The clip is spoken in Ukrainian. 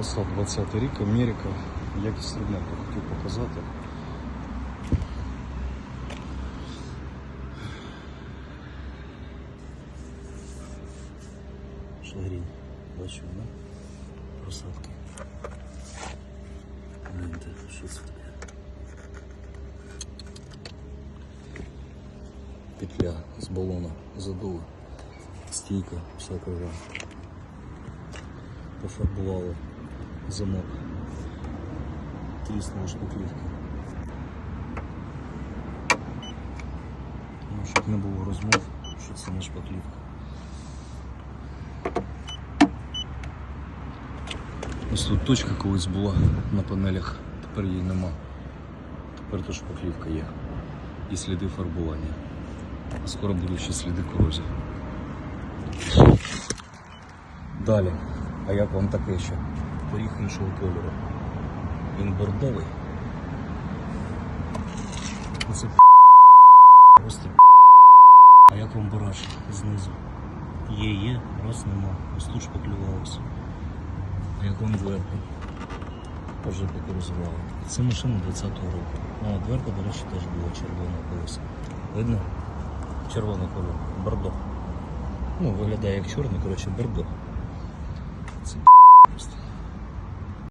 Passat 20 рік, Америка. Якість ремонту хотів показати. Шлагрін. Бачу, да? Просадки. Гляньте, що це таке? Петля з балона задула. Стійка, вся крива. Замок. Тріснула шпаклівка. Ну, щоб не було розмов, що це не шпаклівка. Ось тут точка колись була на панелях, тепер її нема. Тепер тут шпаклівка є. І сліди фарбування. А скоро будуть ще сліди корозії. Далі. А як вам таке ще? Поріг іншого кольору. Він бордовий. Оце просто. А як вам бараж знизу? Є, є, раз нема. Ось тут. А як вам дверка? Вже покорозували. Це машина 20-го року. А, дверка, до речі, теж була червона колись. Видно? Червоний кольор. Бордо. Ну, виглядає як чорний, коротше, бордо.